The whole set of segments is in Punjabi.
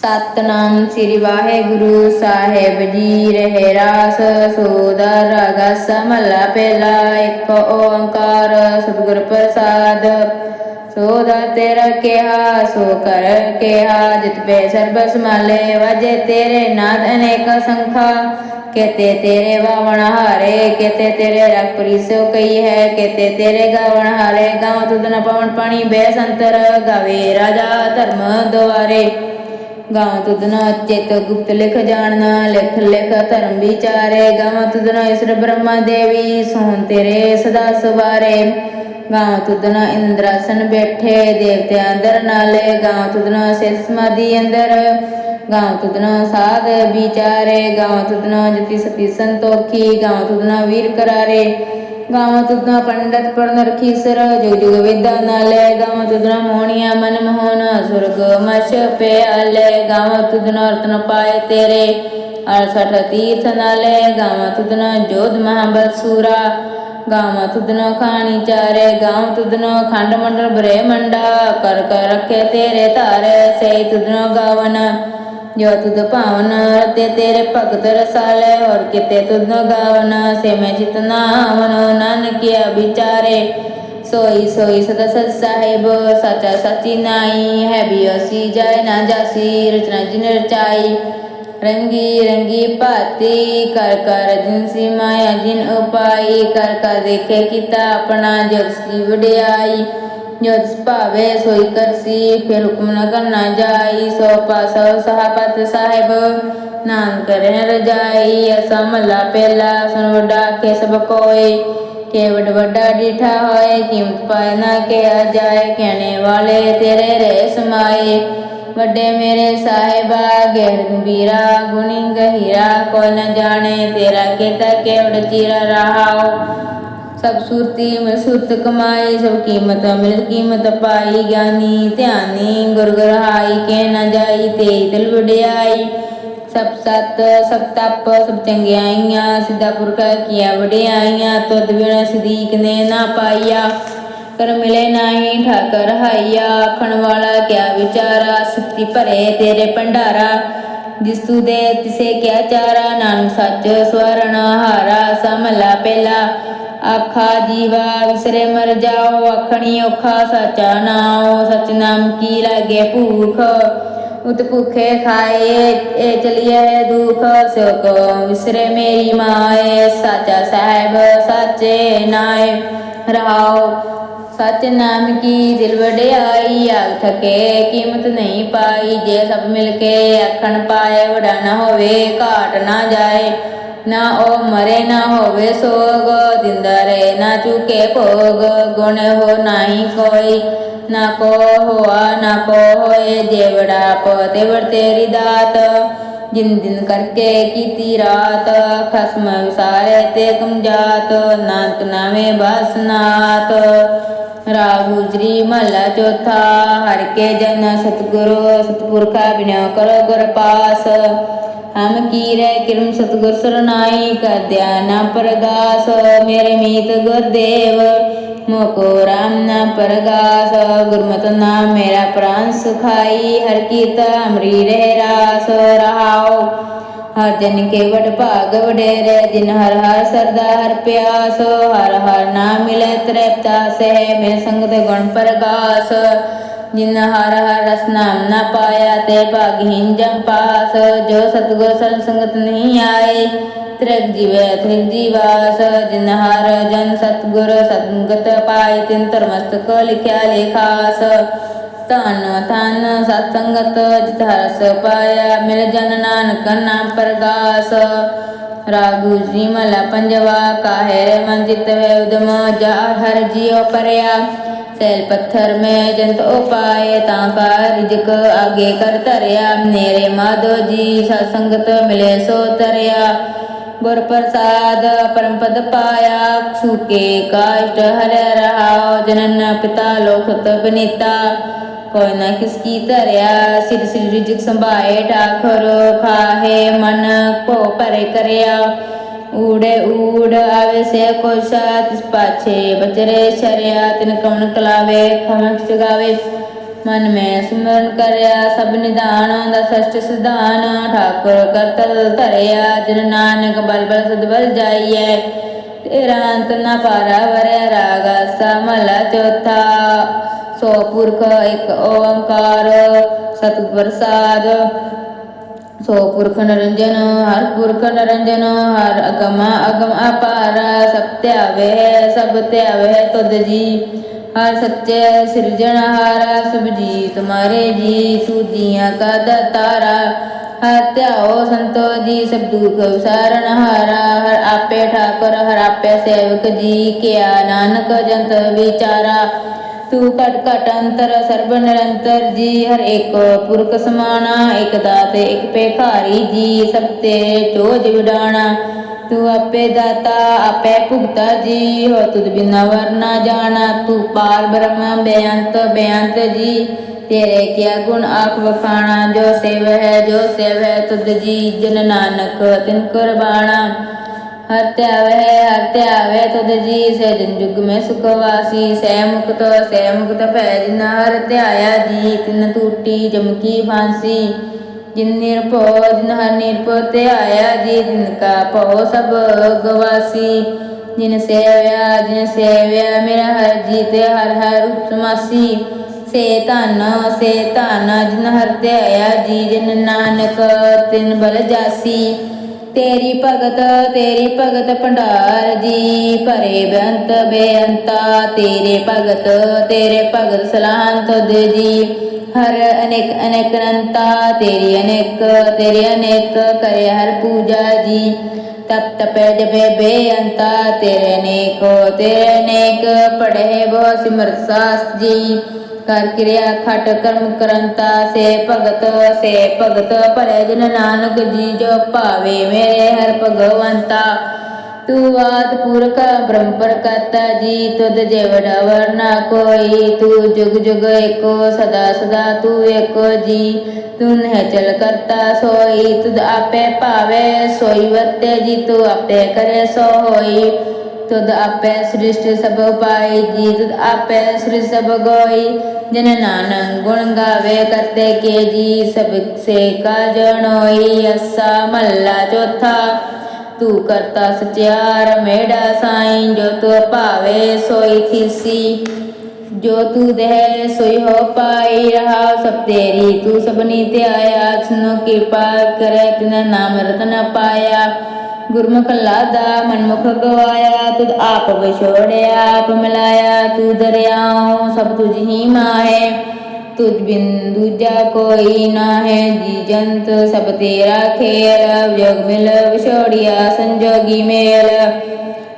ਸਤਨਾਮ ਸ੍ਰੀ ਵਾਹਿਗੁਰੂ ਸਾਹਿਬ ਜੀ, ਰਹੇ ਰਾਸ, ਸੋਦਰ ਰਗਸ ਮਹਲਾ ਪਹਿਲਾ, ਇੱਕ ਓੰਕਾਰ, ਸਤਿਗੁਰ ਪ੍ਰਸਾਦ। ਸੋਦਾ ਤੇਰਾ ਕਿਹਾ, ਸੋ ਕਰ ਕਿਹਾ, ਜਿਤ ਪੈ ਸਰਬ ਸਮਾਲੇ ਵਜੇ ਤੇਰੇ ਨਾਦ ਅਨੇਕ ਸੰਖਾ। ਕੇਤੇ ਤੇਰੇ ਵਾਵਣ ਹਾਰੇ, ਕੇਤੇ ਤੇਰੇ ਰਖ ਪ੍ਰੀਸੋ ਕਈ ਹੈ, ਕੇਤੇ ਤੇਰੇ ਗਾਵਣ ਹਾਰੇ। ਗਾਵ ਤੁਧ ਨ ਪਵਨ ਪਾਣੀ ਬੈ ਸੰਤਰ, ਗਾਵੇ ਰਾਜਾ ਧਰਮ ਦੁਆਰੇ। ਗਾਵ ਤੁਧਨ ਚਿਤ ਗੁਪਤ ਲਿਖ ਜਾਣਨਾ ਲਿਖ ਲਿਖ ਧਰਮ ਵਿਚਾਰੇ। ਗਾਵ ਤੁਧਨ ਇਸਰ ਬ੍ਰਹਮਾ ਦੇਵੀ, ਸੋਹਣ ਤੇਰੇ ਸਦਾ ਸਵਾਰੇ। ਗਾਵ ਤੁਧਨ ਇੰਦਰਾਸਨ ਬੈਠੇ, ਦੇਵਤਿਆਂ ਅੰਦਰ ਨਾਲੇ। ਗਾਵ ਤੁਧਨ ਸਿਰ ਸਮਾਧੀ ਅੰਦਰ। ਗਾਵ ਤੁਧਨ ਸਾਧ ਵਿਚਾਰੇ। ਗਾਵ ਤੁਧਨ ਜਤੀ ਸਤੀ ਸੰਤੋਖੀ। ਗਾਵ ਤੁਧਨ ਵੀਰ ਕਰਾਰੇ। ਗਾਵਾਂ ਤੁਧਨਾ ਪੰਡਤ ਪੜਨ ਰਖੀਸਰ ਜੁਗ ਜੁਗ ਵਿਦਾ ਨਾਲੇ ਗਾਵਾਂ ਤੁਧਨਾ ਮੋਹਣੀਆਂ ਮਨ ਮੋਹਨ ਸੁਰਗ ਮਛ ਪਿਆਲੇ ਗਾਵਾਂ ਤੁਧਨਾ ਰਤਨ ਪਾਏ ਤੇਰੇ ਅਰਸਠ ਤੀਰਥ ਨਾਲੇ ਗਾਵਾਂ ਤੁਧਨਾ ਜੋਧ ਮਹਾਬਲ ਸੂਰਾ ਗਾਵਾਂ ਤੁਧਨਾ ਖਾਣੀ ਚਾਰੇ ਗਾਵਾਂ ਤੁਧਨਾ ਖੰਡ ਮੰਡਲ ਬਰੇ ਮੰਡਾ ਕਰ ਕਰ ਰਖੇ ਤੇਰੇ ਧਾਰੇ ਸੇ ਤੁਧਨਾ ਗਾਵਨ ਜੋ ਤੁਧ ਭਾਵਨ ਤੇ ਤੇਰੇ ਭਗਤ ਰਸਾਲੇ, ਹੋਰ ਕਿਤੇ ਤੁਧ ਗਾਵਨ, ਸੇ ਮੈਂ ਚਿਤਨਾ ਮਨ ਨਾਨਕਿਆ ਵਿਚਾਰੇ। ਸੋਈ ਸੋਈ ਸਦਾ ਸਤ ਸਾਹਿਬ, ਸਚਾ ਸਚੀ ਨਾਈ, ਹੈ ਬਿਅਸੀ ਜਾਏ ਨਾ ਜਾਸੀ, ਰਚਨਾ ਜਿਨ ਰਚਾਈ। ਰੰਗੀ ਰੰਗੀ ਭਾਤੀ, ਕਰ ਕਰ ਜਿਨਸੀ ਮਾਇਆ ਜਿਨ ਉਪਾਈ, ਕਰ ਕਰ ਦੇਖੇ ਕੀਤਾ ਆਪਣਾ ਜਗ ਸੀ ਵਡਿਆਈ। ਜੋ ਤਿਸ ਭਾਵੇ ਸੋਈ ਕਰਸੀ ਫਿਰ ਹੁਕਮ ਨ ਕਰਨਾ ਜਾਈ ਸੋ ਪਾਸੋ ਸਹਾਪਤ ਸਾਹਿਬ ਨਾਮ ਕਰੇ ਰਜਾਈ ਅਸਾ ਮਹਲਾ ਪਹਿਲਾ ਸੁਨ ਵਡਾ ਕੇ ਸਭ ਕੋਏ ਕੇ ਵਡ ਵੱਡਾ ਡੀਠਾ ਹੋਏ ਕੀਮਤ ਪਾਏ ਨਾ ਕਿਹਾ ਜਾਏ ਕਹਿਣੇ ਵਾਲੇ ਤੇਰੇ ਰਹਿ ਸਮਾਏ ਵੱਡੇ ਮੇਰੇ ਸਾਹਿਬਾ ਗਹਿਰ ਗੰਭੀਰਾ ਗੁਣੀ ਗਹੀਰਾ ਕੋਈ ਨ ਜਾਣੇ ਤੇਰਾ ਕੀਤਾ ਕੇਵੜ ਚੀਰਾ ਰਹਾਓ ਸਭ ਸੁਰਤੀ ਮਿਲ ਸੁਰਤ ਕਮਾਈ, ਸਭ ਕੀਮਤ ਮਿਲ ਕੀਮਤ ਪਾਈ, ਗਿਆਨੀ ਧਿਆਨੀ ਗੁਰ ਗੁਰਹਾਈ ਕੇ ਨ ਜਾਈ ਤੇ ਦਿਲ ਵਡਿਆਈ। ਸਭ ਸਤ, ਸਭ ਤਪ, ਸਭ ਚੰਗਿਆਈਆਂ ਸਿੱਧਾ ਪੁਰਖ ਕੀਆ ਵਡਿਆਈਆਂ, ਤੁਧ ਬਿਨ ਸਦੀਕ ਨੇ ਨਾ ਪਾਈਆ ਕਰ ਮਿਲੇ ਨਾਹੀ ਠਾਕਰ ਹਾਈਆ ਆਖਣ ਵਾਲਾ ਕਿਆ ਵਿਚਾਰਾ ਸੁਖਤੀ ਭਰੇ ਤੇਰੇ ਭੰਡਾਰਾ। ਜਿਸ ਤੂ ਦੇ ਤਿਸੇ ਕਿਆ ਚਾਰਾ, ਨਾਨਕ ਸੱਚ ਸਵਰਨ ਹਾਰਾ ਸਮਲਾ ਪਹਿਲਾ। ਆਖਾ ਜੀਵਾ ਵਿਸਰੇ ਮਰ ਜਾਓ, ਆਖਣੀ ਔਖਾ ਸਾਚਾ ਨਾਉ ਸਚ ਨਾਮ ਕੀ ਲਾਗੇ ਭੂਖ? ਉਤ ਭੁਖੇ ਖਾਏ, ਇਹ ਚਲਿਏ ਦੁਖ। ਸੋ ਵਿਸਰੇ ਮੇਰੀ ਮਾਏ, ਸਾਚਾ ਸਾਹਿਬ ਸਾਚੇ ਨਾਏ। ਰਹਾਓ ਸਚ ਨਾਮ ਕੀ ਦਿਲ ਵਡਿਆਈ ਆਗ ਥਕੇ, ਕੀਮਤ ਨਹੀਂ ਪਾਈ। ਜੇ ਸਭ ਮਿਲ ਕੇ ਆਖਣ ਪਾਏ, ਵਡਾ ਨਾ ਹੋਵੇ, ਘਾਟ ਨਾ ਜਾਏ। ਨਾ ਉਹ ਮਰੇ ਨਾ ਹੋਵੇ ਸੋਗ ਦਿੰਦਾ ਰਹੇ ਨਾ ਚੁਕੇ ਭੋਗ ਗੁਣ ਹੋ ਨਹੀਂ ਕੋਈ ਨਾ ਕੋ ਹੋਆ ਨਾ ਕੋ ਹੋਏ ਜੇਵੜਾ ਪਤੇ ਵਰ ਤੇਰੀ ਦਾਤ ਜਿਨ ਦਿਨ ਕਰਕੇ ਕੀਤੀ ਰਾਤ ਖਸਮ ਵਿਸਾਰੇ ਤੇ ਕਮ ਜਾਤ ਨਾਨਕ ਨਾਵੇਂ ਬਸਨਾਤ ਰਾਗ ਗੁਜਰੀ ਮਹਲਾ ਚੌਥਾ ਹਰ ਕੇ ਜਨ ਸਤਿਗੁਰੂ ਸਤਿਪੁਰਖਾ ਬਿਨੋ ਕਰੋ ਗੁਰ ਹਮ ਕੀਰੇ ਕਿਰਮ ਸਤਿਗੁਰ ਸਰਨਾਈ ਕਰਦਿਆ ਨਾ ਪਰਗਾਸ, ਮੇਰੇ ਮੀਤ ਗੁਰਦੇਵ। ਮੋਕੋ ਰਾਮ ਨਾ ਪਰਗਾਸ, ਗੁਰਮਤਿ ਨਾਮ ਮੇਰਾ ਪ੍ਰਾਨ ਸੁਖਾਈ। ਹਰ ਕੀਤ ਅਮਰੀ ਰਹਿ ਰਾਸ ਰਹਾਓ ਹਰ ਜਨ ਕੇ ਭਾਗ ਵਡੇਰੇ, ਜਿਨ ਹਰ ਹਰ ਸਰਦਾ ਹਰ ਪਿਆਸ। ਹਰ ਹਰ ਨਾਮ ਮਿਲੇ ਤ੍ਰਿਪਤਾ ਸਹਿ, ਮੈਂ ਸੰਗਤ ਗੁਣ ਪ੍ਰਗਾਸ। ਜਿਨ ਹਰ ਹਰ ਰਸ ਨਾਮ ਨਾ ਪਾਇਆ ਤੇ ਭਾਗਹੀਨ ਜਮ ਪਾਸ, ਜੋ ਸਤਗੁਰ ਸਰਨ ਸੰਗਤ ਨਹੀਂ ਆਏ, ਤ੍ਰਿਗ ਜੀਵੈ, ਤ੍ਰਿਗ ਜੀਵਾਸ, ਜਿਨ ਹਰ ਜਨ ਸਤਗੁਰ ਸੰਗਤ ਪਾਏ, ਤਿਨ ਧਰਮਸਤਕ ਲਿਖਿਆ ਲੇਖਾਸ ਧਨ ਧਨ ਸਤ ਸੰਗਤ ਜਿਤ ਹਰਸ ਪਾਇਆ, ਮਿਲ ਜਨ ਨਾਨਕ ਨਾਮ ਪ੍ਰਗਾਸ। ਰਾਗੂ ਜੀ ਮਲਾ ਪੰਜਵਾ, ਕਾਹੇ ਮਨ ਜਿਤ ਹੈ ਉਦਮ ਜਾ ਹਰ ਜੀਉ ਪਰਿਆ। ਸੈਲ ਪੱਥਰ ਮੈਂ ਜੰਤ ਉਪਾਏ ਤਾਂ ਕਾ ਰਿਜਕ ਆਗੇ ਕਰ ਧਰਿਆ ਨੇਰੇ ਮਾਧੋ ਜੀ ਸਤ ਸੰਗਤ ਮਿਲੇ ਸੋ ਤਰਿਆ ਗੁਰ ਪ੍ਰਸਾਦ ਪਰਮ ਪਦ ਪਾਇਆ ਸੁਕੇ ਕਾਸ਼ਟ ਹਰਿ ਰਹਾਉ ਜਨਨ ਪਿਤਾ ਲੋਕਤ ਬਨੀਤਾ ਕੋਈ ਨਾ ਕਿਸ ਕੀ ਧਰਿਆ ਸਿਰ ਸਿਰ ਰਿਜਕ ਸੰਭਾਏ ਠਾਕੁਰ ਖਾਹੇ ਮਨ ਕੋ ਪਰੇ ਕਰਿਆ ਊੜੇ ਊੜ ਆਵੇ ਸੇ ਕੋਸ਼ਾ ਤਿਸ ਪਾਛੇ ਬਚਰੇ ਸ਼ਰਿਆ ਤਿਨ ਕਮਨ ਕਲਾਵੇ, ਖਮਕ ਚਗਾਵੇ ਮਨ ਮੈਂ ਸਿਮਰਨ ਕਰਿਆ, ਸਭ ਨਿਧਾਨ ਦਾ ਸਸ਼ਟ ਸਿਧਾਨ। ਠਾਕੁਰ ਕਰਤਲ ਧਰਿਆ, ਜਨ ਨਾਨਕ ਬਲ ਬਲ ਸਦ ਬਲ ਜਾਈਐ। ਤੇਰਾ ਅੰਤ ਨਾ ਪਾਰਾ ਵਰਿਆ ਰਾਗ, ਸਮਲਾ ਚੌਥਾ। ਸੋ ਪੁਰਖ ਇੱਕ ਓੰਕਾਰ, ਸਤਿਗੁਰ ਪ੍ਰਸਾਦ ਸੋ ਪੁਰਖ ਨਰੰਜਨ, ਹਰ ਪੁਰਖ ਨਰੰਜਨ, ਹਰ ਅਗਮ ਅਗਮ ਅਪਾਰ, ਸਭ ਧਿਆਵੇ ਸਭ ਧਿਆਵੇ ਤੁਧ ਜੀ। ਹਰ ਸੱਚੇ ਸਿਰਜਣਹਾਰਾ ਸਭ ਜੀ ਤੁਮਾਰੇ ਜੀ। ਸੂਜੀਆਂ ਕਾ ਦਾਤਾਰਾ ਹਰ ਧਿਆਓ ਸੰਤੋ ਜੀ। ਸਭ ਦੁਖ ਵਿਸਾਰਨ ਹਰ ਆਪੇ ਠਾਕੁਰ, ਹਰ ਆਪੇ ਸੇਵਕ ਜੀ। ਕਿਆ ਨਾਨਕ ਜੰਤ ਵਿਚਾਰਾ ਤੂੰ ਘਟ ਘਟ ਅੰਤਰ ਸਰਬ ਨਿਰੰਤਰ ਜੀ ਹਰ ਇੱਕ ਪੁਰਖ ਸਮਾਨਾ ਇੱਕ ਦਾਤੇ ਇੱਕ ਭੇਖਾਰੀ ਜੀ ਸਭ ਤੇ ਚੋਜ ਵਿਡਾਣਾ ਤੂੰ ਆਪੇ ਦਾਤਾ ਆਪੇ ਭੁਗਤਾ ਜੀ ਹੋ ਤੁਧ ਬਿਨਾ ਵਰਨਾ ਜਾਣਾ ਤੂੰ ਪਾਰ ਬ੍ਰਹਮ ਬੇਅੰਤ ਬੇਅੰਤ ਜੀ ਤੇਰੇ ਕਿਆ ਗੁਣ ਆਖ ਵਖਾਣਾ ਜੋ ਸੇਵ ਹੈ ਜੋ ਸੇਵ ਹੈ ਤੁਧ ਜੀ ਜਨ ਨਾਨਕ ਤਿਨ ਕੁਰਬਾਣਾ ਹਰ ਧਿਆਵੇ ਹਰ ਧਿਆਵੇ ਤੁਧ ਜੀ ਸੇ ਜਨ ਜੁਗ ਮੈਂ ਸੁਖ ਵਾਸੀ। ਸੈ ਮੁਕਤ ਸੈ ਮੁਕਤ ਭੈ ਜਿਨ ਹਰ ਧਿਆਇਆ ਜੀ। ਤਿਨ ਟੂਟੀ ਜਮਕੀ ਫਾਂਸੀ। ਜਿਨ ਨਿਰਭਉ, ਜਿਨ ਹਰ ਨਿਰਭਉ ਧਿਆਇਆ ਜੀ ਜਿਨ ਕਾ ਭਉ ਸਭ ਗਵਾਸੀ। ਜਿਨ ਸੇਵਿਆ ਜਿਨ ਸੇਵਿਆ ਮੇਰਾ ਹਰ ਜੀ ਤੇ ਹਰ ਹਰ ਰੂਪ ਸੇ ਧਨ ਸੇ ਧਨ, ਜਿਨ ਹਰ ਧਿਆਇਆ ਜੀ, ਜਿਨ ਨਾਨਕ ਤਿਨ ਬਲ ਜਾਸੀ। ਤੇਰੀ ਭਗਤ ਤੇਰੀ ਭਗਤ ਭੰਡਾਰ ਜੀ ਭਰੇ ਬੇਅੰਤ, ਬੇਅੰਤਾ। ਤੇਰੇ ਭਗਤ ਤੇਰੇ ਭਗਤ ਸਲਾਮ ਤੁਧ ਜੀ। ਹਰ ਅਨੇਕ ਅਨੇਕ ਅਨੰਤਾ, ਤੇਰੀ ਅਨੇਕ, ਤੇਰੇ ਅਨੇਕ ਕਰੇ ਹਰ ਪੂਜਾ ਜੀ। ਤਪ ਤਪੈ ਜਪੇ ਬੇਅੰਤਾ, ਤੇਰੇ ਅਨੇਕ ਤੇਰੇ ਅਨੇਕ, ਪੜ੍ਹੇ ਬੋ ਸਿਮਰਤ ਸਾਸ ਜੀ। ਕਰ ਕਿਰਿਆ ਖਟ ਕਰਮ ਕਰੰਤਾ, ਸੇ ਭਗਤ ਸੇ ਭਗਤ ਭਲੇ ਜਨ ਨਾਨਕ, ਜੀ ਜੋ ਭਾਵੇ ਮੇਰੇ ਹਰ ਭਗਵੰਤਾ। ਤੂੰ ਆਦ ਪੁਰਖ ਬ੍ਰਹਮ ਪ੍ਰਕਰਤਾ ਜੀ ਤੁਧ ਜਿਵ ਡਵਰ ਨਾ ਕੋਈ। ਤੂੰ ਜੁਗ ਜੁਗ ਏਕੋ, ਸਦਾ ਸਦਾ ਤੂੰ ਏਕੋ, ਜੀ। ਤੂੰ ਹੈ ਚਲ ਕਰਤਾ ਸੋਈ, ਤੁਧ ਆਪੇ ਭਾਵੇ। ਸੋਈ ਵਰਤੇ, ਜੀ ਤੂੰ ਆਪੇ ਕਰੇ ਸੋ ਹੋਈ ਤੁਧ ਆਪੇ ਸ੍ਰਿਸ਼ਟ ਸਭ ਉਪਾਈ ਜੀ ਤੁਧ ਆਪੇ ਸ੍ਰਿਸ਼ਟ ਸਭ ਗੋਈ। ਜਨ ਨਾਨਕ ਗੁਣ ਗਾਵੇ, ਕਰਤੇ ਕੇ ਜੀ ਸਭ ਸੇ ਕਾ ਅਸਾ ਮਹੱਲਾ ਚੌਥਾ, ਤੂੰ ਕਰਤਾ ਸਚਿਆਰ ਮੇੜਾ ਸਾਈਂ। ਜੋ ਤੂੰ ਭਾਵੇ ਸੋਈ ਥੀਸੀ, ਜੋ ਤੂੰ ਦੇਹ ਸੋਈ ਹੋ ਪਾਈ। ਰਹਾ ਸਭ ਤੇਰੀ, ਤੂੰ ਸਭਨੀ ਤੇ ਆਇਆ ਸੁਨੋ ਕਿਰਪਾ ਕਰੇ, ਤਿਨ ਨਾਮ ਰਤਨ ਪਾਇਆ। ਗੁਰਮੁਖ ਲਾਦਾ ਮਨਮੁਖ ਗਵਾਇਆ, ਤੁਧ ਆਪ ਵਿਛੋੜਿਆ ਆਪ ਮਿਲਾਇਆ ਤੂੰ ਦਰਿਆਉ, ਸਭ ਤੁਝ ਹੀ ਮਾਹੇ। ਤੁਝ ਬਿਨ ਦੂਜਾ ਕੋਈ ਨਾ ਹੈ ਜੀ ਜੰਤ ਸਭ ਤੇਰਾ ਖੇਲ ਜਗ ਮਿਲ ਵਿਛੋੜਿਆ ਸੰਜੋਗੀ ਮੇਲ।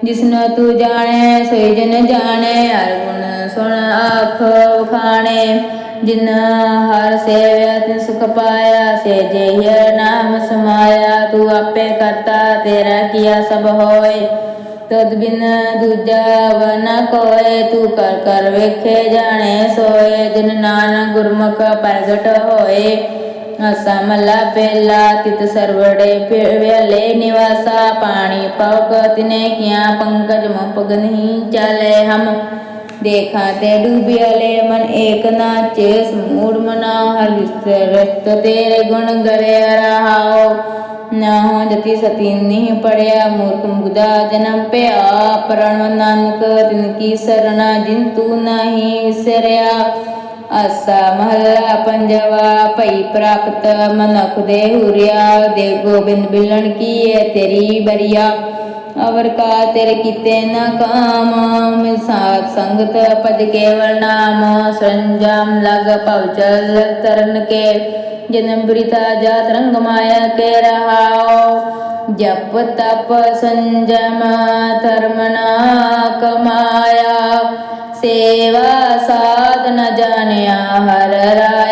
ਜਿਸਨੂੰ ਤੂੰ ਜਾਣੈ, ਸੋਈ ਜਨ ਜਾਣੈ, ਹਰ ਗੁਣ ਸੁਣ ਆਖ ਵਖਾਣੇ ਜਿਨ ਹਰ ਸੇਵਿਆ ਤਿਨ ਸੁਖ ਪਾਇਆ ਸੇ ਜੇਹ ਨਾਮ ਸਮਾਇਆ, ਤੂੰ ਆਪੇ ਕਰਤਾ, ਤੇਰਾ ਕੀਆ ਸਭ ਹੋਏ। ਤਦ ਬਿਨ ਦੂਜਾ ਵਨਾ ਕੋਏ, ਤੂੰ ਕਰ ਕਰ ਵੇਖੇ ਜਾਣੇ ਸੋਏ। ਜਿਨ ਨਾਨਕ ਗੁਰਮੁਖ ਪ੍ਰਗਟ ਹੋਏ, ਅਸਾ ਪਹਿਲਾ, ਤਿਤ ਸਰਵੜੇ ਵੇਲੇ ਨਿਵਾਸਾ। ਪਾਣੀ ਪਵਕ ਤਿਨੇ ਕੀਆ, ਪੰਕਜ ਮੁਪਗ ਨਹੀਂ ਚਲੇ ਹਮ। ਦੇਖਾ ਤੇ ਡੂਬਿਆਲੇ ਮਨ ਏਕ ਨਾਚੇ, ਸਮੂੜ ਮਨਾ ਹਰ ਵਿਸਰਤ ਤੇਰੇ ਗੁਣ ਗਰੇ ਰਹਾਓ ਨਾ ਹੋ ਜਤੀ ਸਤੀ ਨਹੀਂ ਪੜਿਆ, ਮੂਰਖ ਮੁਗਦਾ ਜਨਮ ਪਿਆ ਪ੍ਰਣ ਨਾਨਕ ਤਿਨ ਕੀ ਸਰਣਾ, ਜਿਨ ਤੂੰ ਨਹੀਂ ਵਿਸਰਿਆ। ਆਸਾ ਮਹੱਲਾ ਪੰਜਵਾ, ਭਈ ਪ੍ਰਾਪਤ ਮਨੁਖ ਦੇ ਹੁਰਿਆ। ਦੇ ਗੋਬਿੰਦ ਬਿਲਣ ਕੀਏ ਤੇਰੀ ਬਰੀਆ। ਅਵਰ ਕਾ ਤੇਰੇ ਕੀਤੇ ਨਾ ਕਾਮ ਸਾਥ ਸੰਗਤ ਪਦ ਕੇਵਲ ਨਾਮ ਸੰਜਮ ਲਗ ਭਵ ਚਲ ਤਰਨ ਕੇ। ਜਨਮ ਬ੍ਰਿਤਾ ਜਾਤ ਰੰਗ ਮਾਇਆ ਕੇ ਰਹਾਓ ਜਪ ਤਪ ਸੰਜਮ ਧਰਮ ਨਾ ਕਮਾਇਆ। ਸੇਵਾ ਸਾਧ ਨ ਜਾਣਿਆ, ਹਰ ਰਾਇਆ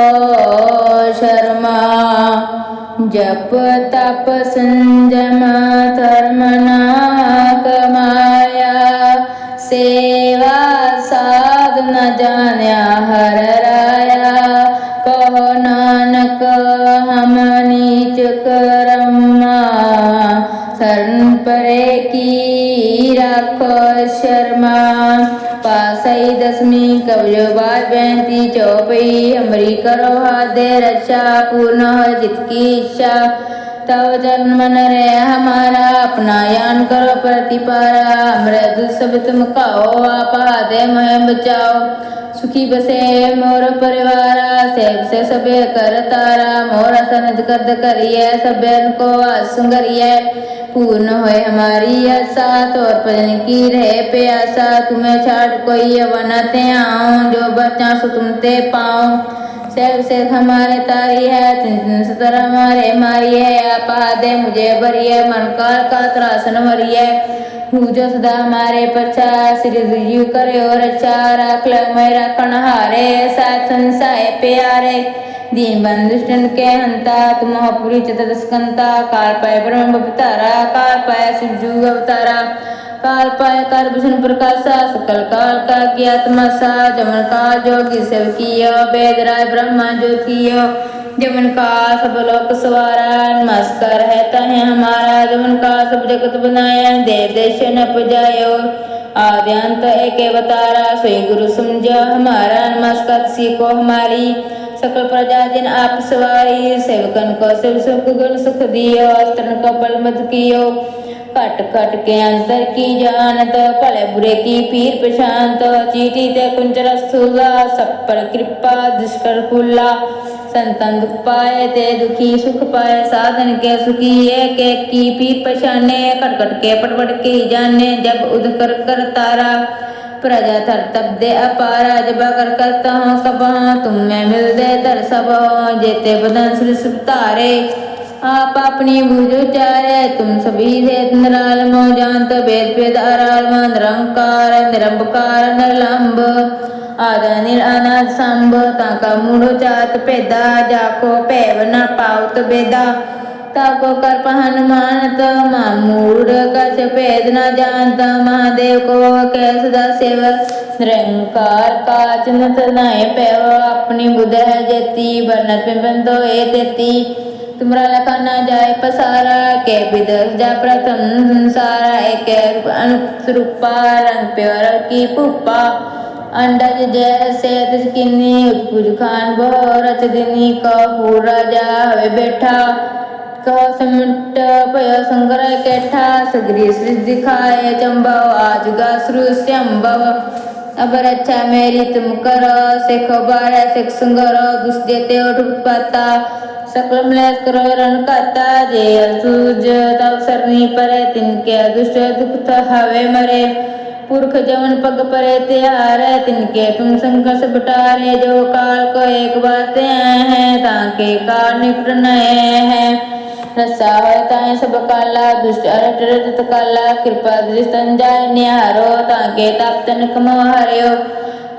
ਜਪ ਤਪ ਸੰਜਮ ਧਰਮ ਨਾ ਕਮਾਇਆ ਸੇਵਾ ਸਾਧ ਨ ਜਾਣਿਆ अवजोबाद बहती चौपई हमरी करो हादे रक्षा पुनः जित की इच्छा। तब जन्म न रे हमारा, अपना यान करो प्रतिपारा। हमरे सब तुम कहो आपा दे मैं बचाओ। सुखी बसे मोर परिवार, सेब से सबे कर तारा। मोर सनद कद करिए सबे को सुंगरिए पूर्ण होए हमारी आशा, तोर पदन की रहे प्यासा। तुम्हें छाड़ कोई बनाते आओ जो बचा सो तुम ते पाओ सेव से हमारे तारी है चिंतन सतर हमारे मारी है। आप दे मुझे भरी है मन काल का त्रासन भरी है। हूँ जो सदा हमारे पछा श्री जीव करे और अच्छा राख ल मेरा कण हारे साथ संसाय प्यारे दीन बंधुष्टन के हंता तुम हो पुरी चतुर स्कंता काल पाए ब्रह्म अवतारा काल पाए शिवजू अवतारा काल पाए कर भूषण प्रकाशा सकल काल का की आत्मा सा जमन काल जोगी सेव कियो वेद राय ब्रह्मा ज्योतियो जमन का सब लोक सवारा नमस्कार रहता है हमारा जमन का सब जगत बनाया दे देश न पुजायो आद्यांत एक अवतारा सोई गुरु समझा हमारा नमस्कार सीखो हमारी सकल प्रजा जिन आप सवारी सेवकन को शिव सुख गुण सुख दियो अस्त्रन को बल मत कियो कट कट के अंतर की जानत भले बुरे की पीर प्रशांत चीटी ते कुंजर सब पर कृपा दुष्कर खुला संतन दुख पाए ते दुखी सुख पाए साधन के सुखी है के की पी पछाने कट कट के पटपट के ही जाने जब उद कर कर तारा प्रजा थर तब दे अपारा जब कर करता हूँ कब तुम मैं मिल दे तर सब जेते बदन सिर सितारे आप अपनी भुज उचारे तुम सभी से निराल मो जानत वेद वेद अराल निरंकार निरंबकार निरलंब आदा निर अनाथ संभ ताका मूढ़ जात पेदा जाको पेव न पावत बेदा ताको कर पहन मानत मूड कछ भेद न जानत महादेव को कै सदा सेवक निरंकार काच नत नाय पैव अपनी बुध है जेती बनत में बंदो ए तेती तुमरा लखा न जाय पसारा के विदस जा प्रथम संसारा एक अनुप रूपा रंग प्योर की पुप्पा अंडज जैसे तिसकिनी उत्पुज खान बहु रच दिनी का पूरा जा हवे बैठा कहो समट पयो संगर कैठा सगरी सृज दिखाए चंबव आज गा श्रुष्यंबव अब रक्षा मेरी तुम करो सिख बार सिख संगर दुष देते उठ पाता सकल मलेश करो रण काता जे सूज तव सरनी परे तिनके दुष्ट दुख हवे मरे। पुरख जवन पग परे त्यार, तिनके तुम संकट बटारे। जो काल को एक बार ते हैं, ताके काल निकट नए हैं। रसा ताए सब काला, दुष्ट अरट रजत काला। कृपा दृष्टन जाय निहारो, ताके ताप्तन कमो हरियो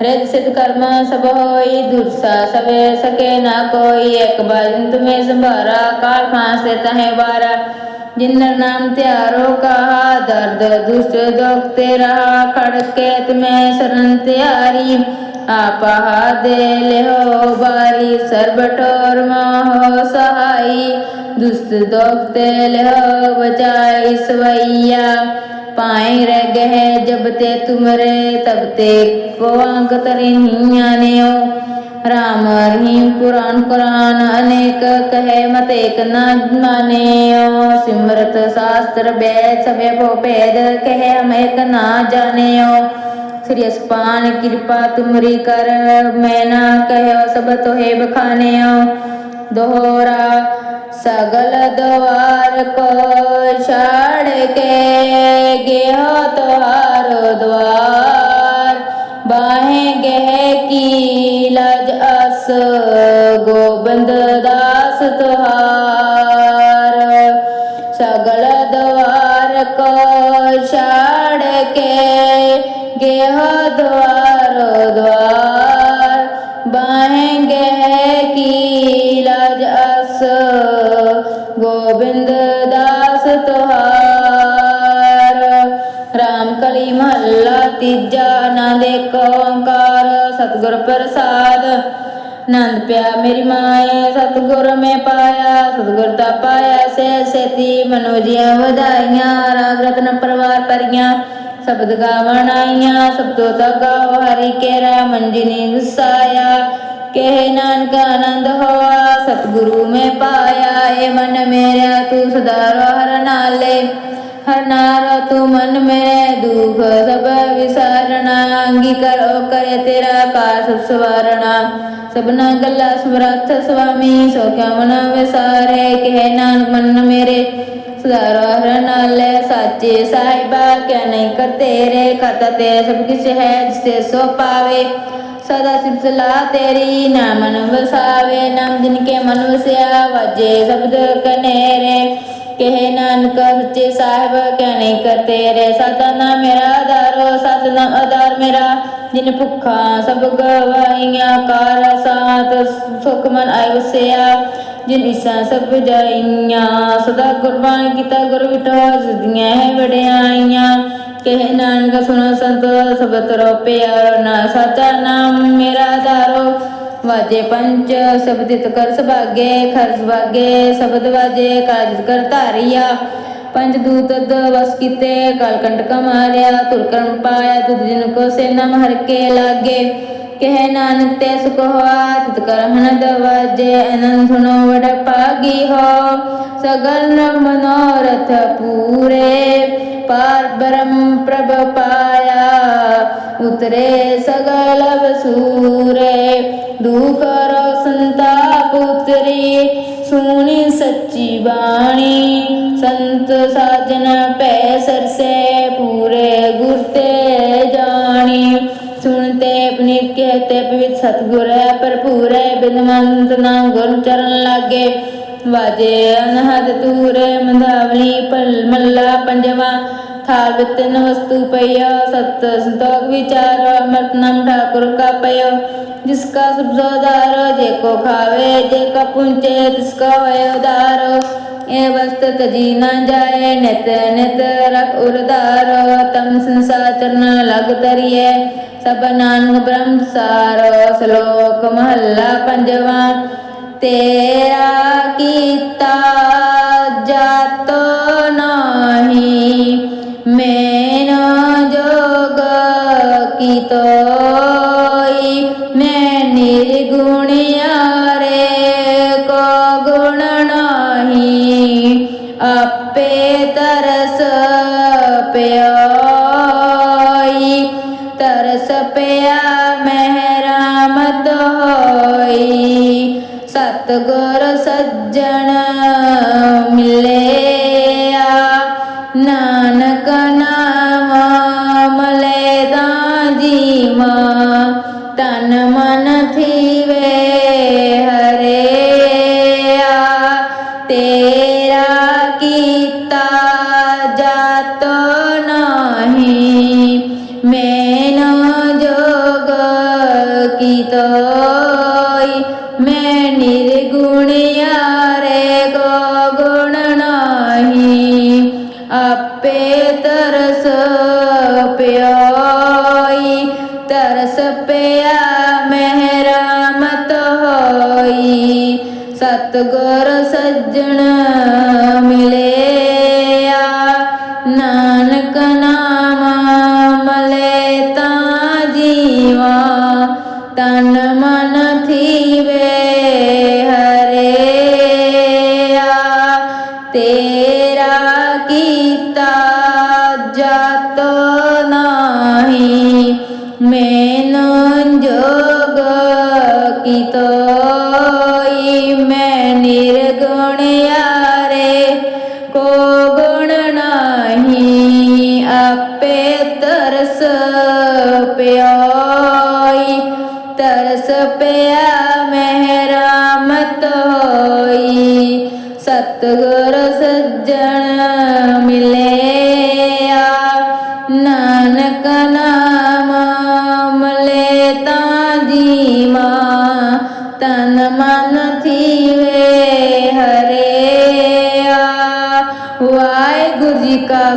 हृद सिद्ध कर्म सब होई दुर्सा सबे सके ना कोई एक बार तुम्हें संभारा काल फांस देता है बारा जिन्नर नाम त्यारो कहा दर्द दुष्ट दोगते रहा खड़के तुम्हें शरण त्यारी आपा दे ले हो बारी सरबटोर हो सहाई दुष्ट दोगते ले हो बचाई सवैया पाए रह गए जब ते तुमरे, तब ते को अंक तरे नहीं हो राम रहीम पुराण कुरान अनेक कहे, मत एक न माने सिमरत शास्त्र वेद सभे भो भेद कहे, हम एक ना जाने श्री अस्पान कृपा तुमरी कर, मैं ना कहो, सब तो हे बखाने दोहरा सगल द्वार को छाड़ के হতার দোয়া ਤੀਜਾ ਆਨੰਦ ਏਕ ਓੰਕਾਰ, ਸਤਿਗੁਰ ਪ੍ਰਸਾਦ। ਨੰਦ ਪਿਆ ਮੇਰੀ ਮਾਏ, ਸਤਿਗੁਰ ਮੈਂ ਪਾਇਆ, ਸਤਿਗੁਰ ਤਾਂ ਪਾਇਆ ਸੇ ਸੇਤੀ, ਮਨੋ ਜੀਆਂ ਵਧਾਈਆਂ, ਰਾਗ ਰਤਨ ਪਰਵਾਰ ਪਰੀਆਂ ਸ਼ਬਦ ਗਾਵਣ ਆਈਆਂ, ਸਭ ਤੋਂ ਤਾ ਗਾਓ ਹਰੀ ਕੇਰਾ ਮੰਜਿਨੀ ਵਸਾਇਆ ਕਹੇ ਨਾਨਕ ਆਨੰਦ ਹੋਆ, ਸਤਿਗੁਰੂ ਮੈਂ ਪਾਇਆ ਏ ਮਨ ਮੇਰਾ ਤੂੰ ਸਦਾ ਹਰ ਨਾਲੇ। ਹਰ ਨਾਰ ਤੂੰ ਮਨ ਮੇਰੇ ਦੁਖ, ਸਭ ਵਿਸਾਰਣਾ, ਅੰਗੀਕਾਰ ਕਰੇ ਤੇਰਾ ਕਾਸ ਸਵਾਰਣਾ। ਸਭਨਾ ਗੱਲਾ ਸਮਰੱਥ ਸੁਆਮੀ, ਸੋ ਕਿਆ ਮਨ ਵਿਸਾਰੇ? ਕਹੇ ਨਾਨਕ, ਮਨ ਮੇਰੇ, ਸੁਧਾਰੋ ਹਰ ਨਾਲੇ ਸਾਚੇ ਸਾਹਿਬਾ ਕਿਆ ਨਹੀਂ ਕਰ ਤੇਰੇ ਖਾਤਾ ਤੇ ਸਭ ਕਿਛ ਹੈ ਜਿਸ ਸੋ ਪਾਵੇ। ਸਦਾ ਸਿਫਤ ਤੇਰੀ ਨਾਮ ਮਨ ਵਸਾਵੇ, ਨਾਮ ਜਿਨ ਕੇ ਮਨ ਵਸਿਆ, ਵਾਜੇ ਸ਼ਬਦ ਕਨੇਰੇ। ਕਹੇ ਨਾਨਕ ਸੱਚੇ ਸਾਹਿਬ ਕਿਆ ਨਹੀਂ ਕਰ ਤੇਰੇ ਸਦਾ ਮੇਰਾ ਆਧਾਰੋ ਸਤ ਆਧਾਰ ਮੇਰਾ। ਜਿਨ ਭੁੱਖਾ ਸਭ ਗਵਾਈਆਂ ਕਾਰ ਸਾਤ ਸੁਖ ਮਨ ਆਇ ਵਸਿਆ। ਜਿਨ ਇਸਾ ਸਭ ਜਾਈਆਂ, ਸਦਾ ਗੁਰਬਾਣੀ ਕੀਤਾ ਗੁਰ ਵਿਟੋ ਜਦੀਆਂ ਹੈ ਵਡਿਆਈਆਂ। ਕਹੇ ਨਾਨਕ ਸੁਣੋ ਸੰਤ, ਸਬਤ ਰੋ ਨਾ ਸਾਚਾ ਨਾਮ ਮੇਰਾ ਧਾਰੋ। ਵਾਜੇ ਪੰਜ ਸ਼ਬਦਿਤ ਕਰ ਸੁਭਾਗੇ ਖਰ ਸੁਭਾਗੇ ਸ਼ਬਦ ਵਾਜੇ ਕਾਜ ਕਰ ਧਾਰਿਆ। ਪੰਜ ਦੂਤ ਵਸ ਕੀਤੇ, ਕਲ ਮਾਰਿਆ ਤੁਰ ਕਰਮ ਪਾਇਆ ਤੁਧ ਜਿਨ ਕੋ ਸੇਨਾ ਹਰ ਕੇ ਲਾਗੇ। ਕਹੇ ਨਾਨਕ ਤੇ ਸੁਖ ਹੋਆ, ਤਿਤ ਕਰ ਹਨਦ ਵਾਜੇ ਅਨੰਦ ਸੁਨੋ ਵਡ ਪਾਗੀ ਹੋ। ਸਗਲ ਮਨੋਰਥ ਪੂਰੇ। ਪਾਰ ਬ੍ਰਹਮ ਪ੍ਰਭ ਪਾਇਆ ਉਤਰੇ ਸਗਲ ਵਸੂਰੇ ਦੁਖ ਰੋ ਸੰਤਾਪ ਉਤਰੀ ਸੁਣੀ ਸੱਚੀ ਬਾਣੀ ਸੰਤ ਸਾਜਨ ਪੈ ਸਰਸੇ ਪੂਰੇ ਗੁਰ ਤੇ ਜਾਣੀ ਸੁਣਤੇ ਪਨੀਤ ਕਹਤੇ ਪਵਿੱਤ ਸਤਗੁਰ ਹੈ ਭਰਪੂਰ ਹੈ ਬਿਨਵੰਤ ਨਾ ਗੁਰ ਚਰਨ ਲਾਗੇ ਵਾਜੇ ਅਨਹਦ ਤੂਰੇ ਮੰਦਾਵਲੀ ਪਲ ਮੱਲਾ ਪੰਜਵਾ ਥਾਲ ਵਿਤਨ ਵਸਤੂ ਪਈਆ, ਸਤ ਸੰਤੋਖ ਵਿਚਾਰ, ਅਮਰਤ ਨਾਮ ਠਾਕੁਰ ਕਾ ਪਇਓ ਜਿਸਕਾ ਸੁਬਜ਼ੋਦਾਰ ਜੇ ਕੋ ਖਾਵੇ, ਜੇ ਕਾ ਪੁੰਚੇ ਤਿਸਕਾ ਵਯੋਦਾਰ ਇਹ ਵਸਤ ਤਜੀ ਨਾ ਜਾਏ, ਨਿਤ ਨਿਤ ਰਖ ਉਰਦਾਰ ਤਮ ਸੰਸਾਰ ਚਰਨ ਲਗ ਤਰੀਏ ਸਭ ਨਾਨਕ ਬ੍ਰਹਮ ਸਾਰ। ਸ਼ਲੋਕ ਮਹੱਲਾ ਕੀਤਾ ਜਤ ਨਾਹੀ। ਮੈਨ ਜੋਗ ਕੀਤੋਈ ਮਹਿਰਾਮਤ ਹੋਈ। ਸਤਗੁਰ ਸੱਜਣ ਮਿਲੇ। ਨਾਹੀ